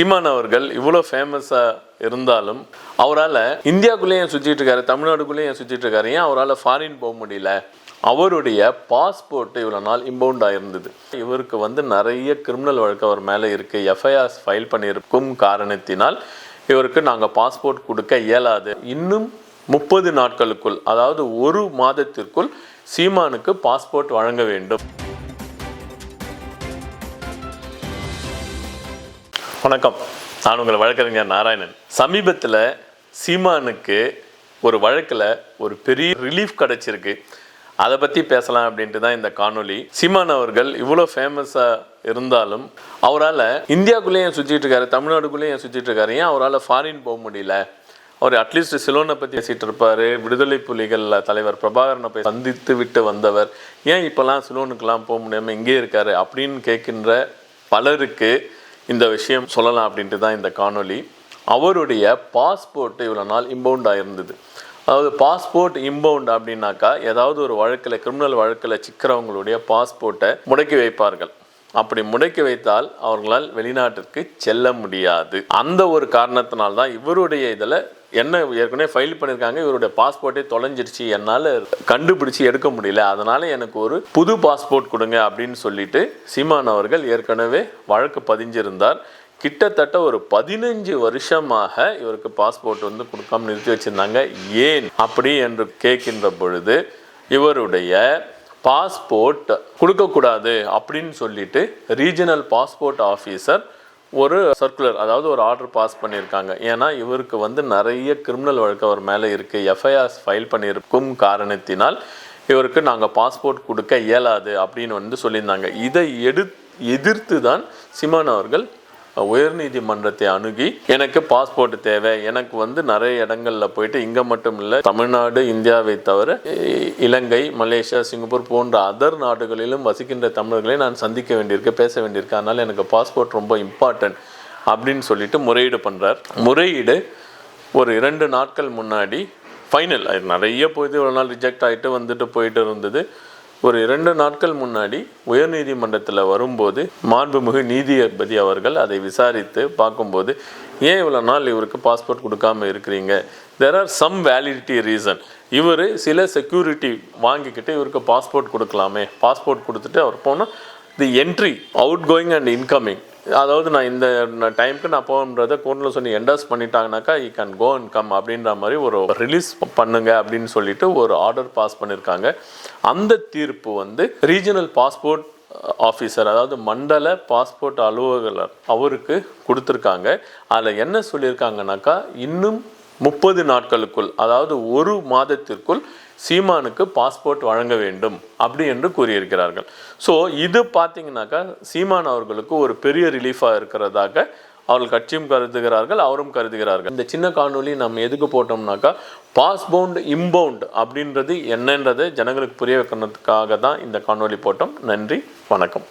சீமான் அவர்கள் இவ்வளோ ஃபேமஸாக இருந்தாலும் அவரால் இந்தியாக்குள்ளேயே சுற்றிட்டு இருக்காரு? தமிழ்நாடுக்குள்ளேயே ஏன் சுற்றிட்டு இருக்காரு? ஏன் அவரால் ஃபாரின் போக முடியல? அவருடைய பாஸ்போர்ட் இவ்வளோ நாள் இம்பவுண்ட் ஆயிருந்தது. இவருக்கு வந்து நிறைய கிரிமினல் வழக்கு அவர் மேலே இருக்குது எஃப்ஐஆர்ஸ் ஃபைல் பண்ணியிருக்கும் காரணத்தினால் இவருக்கு நாங்கள் பாஸ்போர்ட் கொடுக்க இயலாது. இன்னும் முப்பது நாட்களுக்குள் அதாவது ஒரு மாதத்திற்குள் சீமானுக்கு பாஸ்போர்ட் வழங்க வேண்டும். வணக்கம். நான் உங்கள் வழக்கறிஞர் நாராயணன். சமீபத்தில் சீமானுக்கு ஒரு வழக்கில் ஒரு பெரிய ரிலீஃப் கிடச்சிருக்கு. அதை பற்றி பேசலாம் அப்படின்ட்டு தான் இந்த காணொளி. சீமான் அவர்கள் இவ்வளோ ஃபேமஸாக இருந்தாலும் அவரால் இந்தியாவுக்குள்ளேயே ஏன் சுற்றிட்டு இருக்காரு தமிழ்நாடுக்குள்ளேயே ஏன் சுற்றிட்டு இருக்காரு. ஏன் அவரால் ஃபாரின் போக முடியல? அவர் அட்லீஸ்ட் சிலோனை பற்றி பேசிகிட்டு இருப்பார். விடுதலை புலிகள் தலைவர் பிரபாகரனை போய் சந்தித்து விட்டு வந்தவர். ஏன் இப்போல்லாம் சிலோனுக்கெல்லாம் போக முடியாமல் இங்கே இருக்காரு அப்படின்னு கேட்கின்ற பலருக்கு இந்த விஷயம் சொல்லலாம் அப்படின்ட்டு தான் இந்த காணொலி அவருடைய பாஸ்போர்ட் இவ்வளோ நாள் இம்பவுண்ட் ஆகிருந்தது அதாவது பாஸ்போர்ட் இம்பவுண்ட் அப்படின்னாக்கா ஏதாவது ஒரு வழக்கில் கிரிமினல் வழக்கில் சிக்கிறவங்களுடைய பாஸ்போர்ட்டை முடக்கி வைப்பார்கள். அப்படி முடக்கி வைத்தால் அவர்களால் வெளிநாட்டிற்கு செல்ல முடியாது. அந்த ஒரு காரணத்தினால்தான் தான் இவருடைய இதில் என்ன ஏற்கனவே ஃபைல் பண்ணியிருக்காங்க இவருடைய பாஸ்போர்ட்டே தொலைஞ்சிருச்சு என்னால் கண்டுபிடிச்சி எடுக்க முடியல. அதனால் எனக்கு ஒரு புது பாஸ்போர்ட் கொடுங்க அப்படின்னு சொல்லிட்டு சீமான் அவர்கள் ஏற்கனவே வழக்கு பதிஞ்சிருந்தார். கிட்டத்தட்ட ஒரு பதினஞ்சு வருஷமாக இவருக்கு பாஸ்போர்ட் வந்து கொடுக்காம நிறுத்தி வச்சுருந்தாங்க. ஏன் அப்படி என்று கேட்கின்ற பொழுது இவருடைய பாஸ்போர்ட் கொடுக்கக்கூடாது அப்படின்னு சொல்லிட்டு ரீஜனல் பாஸ்போர்ட் ஆஃபீஸர் ஒரு சர்க்குலர் அதாவது ஒரு ஆர்டர் பாஸ் பண்ணியிருக்காங்க. ஏன்னா இவருக்கு வந்து நிறைய கிரிமினல் வழக்கு அவர் மேலே இருக்குது எஃப்ஐஆர்ஸ் ஃபைல் பண்ணியிருக்கும் காரணத்தினால் இவருக்கு நாங்கள் பாஸ்போர்ட் கொடுக்க இயலாது அப்படின்னு வந்து சொல்லியிருந்தாங்க. இதை எடு எதிர்த்து தான் சிமான் அவர்கள் உயர்நீதிமன்றத்தை அணுகி எனக்கு பாஸ்போர்ட் தேவை. எனக்கு வந்து நிறைய இடங்களில் போயிட்டு இங்கே மட்டும் இல்லை தமிழ்நாடு இந்தியாவை தவிர இ- இலங்கை மலேசியா சிங்கப்பூர் போன்ற அதர் நாடுகளிலும் வசிக்கின்ற தமிழர்களை நான் சந்திக்க வேண்டியிருக்கு பேச வேண்டியிருக்கு. அதனால் எனக்கு பாஸ்போர்ட் ரொம்ப இம்பார்ட்டன்ட் அப்படின்னு சொல்லிட்டு முறையீடு பண்ணுறார் முறையீடு ஒரு இரண்டு நாட்கள் முன்னாடி ஃபைனல் நிறைய போயிட்டு இவ்வளோ நாள் ரிஜெக்ட் ஆகிட்டு வந்துட்டு போயிட்டு இருந்தது. ஒரு இரண்டு நாட்கள் முன்னாடி உயர்நீதிமன்றத்தில் வரும்போது மாண்புமிகு நீதிபதி அவர்கள் அதை விசாரித்து பார்க்கும்போது ஏன் இவ்வளோ நாள் இவருக்கு பாஸ்போர்ட் கொடுக்காம இருக்கிறீங்க? There are some validity reason இவர் சில செக்யூரிட்டி வாங்கிக்கிட்டு இவருக்கு பாஸ்போர்ட் கொடுக்கலாமே. பாஸ்போர்ட் கொடுத்துட்டு அவர் போனால் the entry outgoing and incoming அதாவது நான் இந்த டைமுக்கு நான் போகன்றத கோர்ட்டில் சொல்லி enters பண்ணிட்டாங்கனாக்கா I can go and come அப்படின்ற மாதிரி ஒரு ரிலீஸ் பண்ணுங்க அப்படின்னு சொல்லிட்டு ஒரு ஆர்டர் பாஸ் பண்ணியிருக்காங்க அந்த தீர்ப்பு வந்து ரீஜனல் பாஸ்போர்ட் ஆஃபீஸர் அதாவது மண்டல பாஸ்போர்ட் அலுவலர் அவருக்கு கொடுத்துருக்காங்க. அதில் என்ன சொல்லியிருக்காங்கனாக்கா இன்னும் முப்பது நாட்களுக்குள் அதாவது ஒரு மாதத்திற்குள் சீமானுக்கு பாஸ்போர்ட் வழங்க வேண்டும் அப்படி என்று கூறியிருக்கிறார்கள். ஸோ இது பார்த்தீங்கன்னாக்கா சீமான் அவர்களுக்கு ஒரு பெரிய ரிலீஃபாக இருக்கிறதாக அவர்கள் கட்சியும் கருதுகிறார்கள் அவரும் கருதுகிறார்கள். இந்த சின்ன காணொலி நம்ம எதுக்கு போட்டோம்னாக்கா பாஸ்பவுண்ட் இம்பவுண்ட் அப்படின்றது என்னன்றதை ஜனங்களுக்கு புரிய வைக்கிறதுக்காக தான் இந்த காணொலி போட்டோம். நன்றி வணக்கம்.